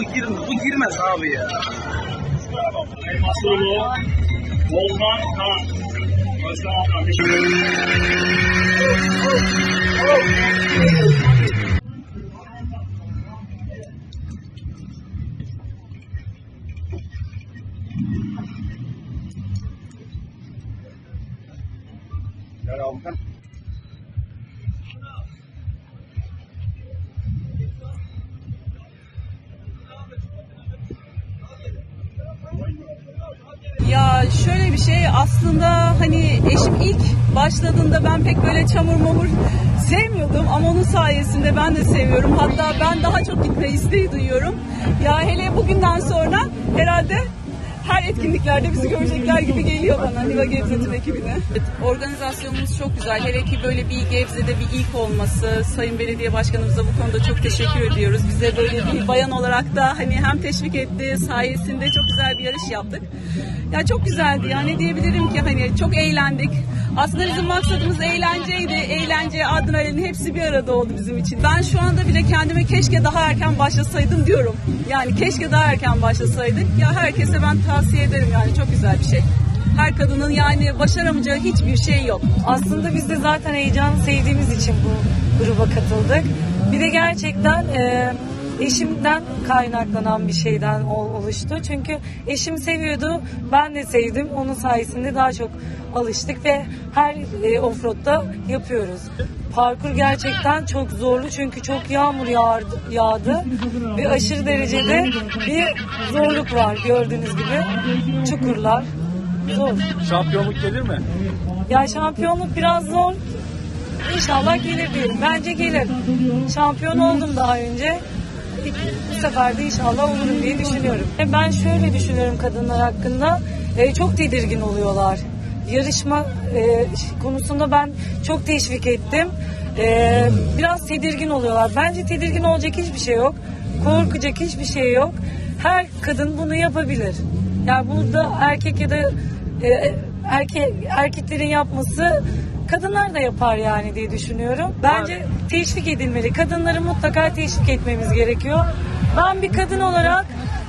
O gir, bu girmez abi ya. Masulu, Volkan Kan. Özkan kardeşim. Ya şöyle bir şey aslında hani eşim ilk başladığında ben pek böyle çamur mamur sevmiyordum ama onun sayesinde ben de seviyorum. Hatta ben daha çok gitme isteği duyuyorum. Ya hele bugünden sonra herhalde her etkinliklerde bizi görecekler gibi geliyor bana Niva Gebze Tüm ekibine. Evet, organizasyonumuz çok güzel. Hele ki böyle bir Gebze'de bir ilk olması. Sayın Belediye Başkanımıza bu konuda çok teşekkür ediyoruz. Bize böyle bir bayan olarak da hani hem teşvik etti sayesinde çok güzel bir yarış yaptık. Ya çok güzeldi ya ne diyebilirim ki hani çok eğlendik. Aslında bizim maksadımız eğlenceydi. Eğlence, adrenalin hepsi bir arada oldu bizim için. Ben şu anda bile kendime keşke daha erken başlasaydım diyorum. Yani keşke daha erken başlasaydık. Ya herkese ben tavsiye ederim yani çok güzel bir şey. Her kadının yani başaramayacağı hiçbir şey yok. Aslında biz de zaten heyecanı sevdiğimiz için bu gruba katıldık. Bir de gerçekten e, eşimden kaynaklanan bir şeyden ol- oluştu. Çünkü eşim seviyordu, ben de sevdim. Onun sayesinde daha çok alıştık ve her e, offroad'da yapıyoruz. Parkur gerçekten çok zorlu çünkü çok yağmur yağardı, yağdı ve aşırı derecede bir zorluk var gördüğünüz gibi. Çukurlar zor. Şampiyonluk gelir mi? Ya şampiyonluk biraz zor. İnşallah gelir diyelim. Bence gelir. Şampiyon oldum daha önce. Bu sefer de inşallah olurum diye düşünüyorum. Ben şöyle düşünüyorum kadınlar hakkında. E, çok tedirgin oluyorlar. Yarışma e, konusunda ben çok teşvik ettim. E, biraz tedirgin oluyorlar. Bence tedirgin olacak hiçbir şey yok. Korkacak hiçbir şey yok. Her kadın bunu yapabilir. Yani burada erkek ya da e, erkek erkeklerin yapması kadınlar da yapar yani diye düşünüyorum. Bence teşvik edilmeli. Kadınları mutlaka teşvik etmemiz gerekiyor. Ben bir kadın olarak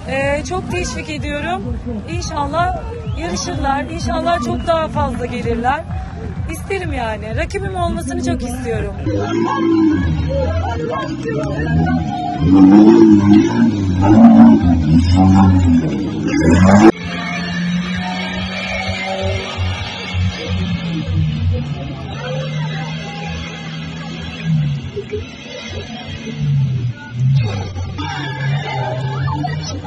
e, çok teşvik ediyorum. İnşallah yarışırlar. İnşallah çok daha fazla gelirler. İsterim yani. Rakibim olmasını çok istiyorum.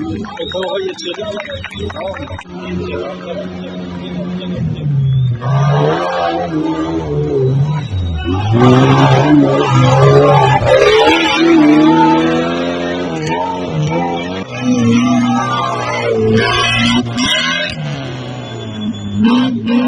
可不可以吃掉？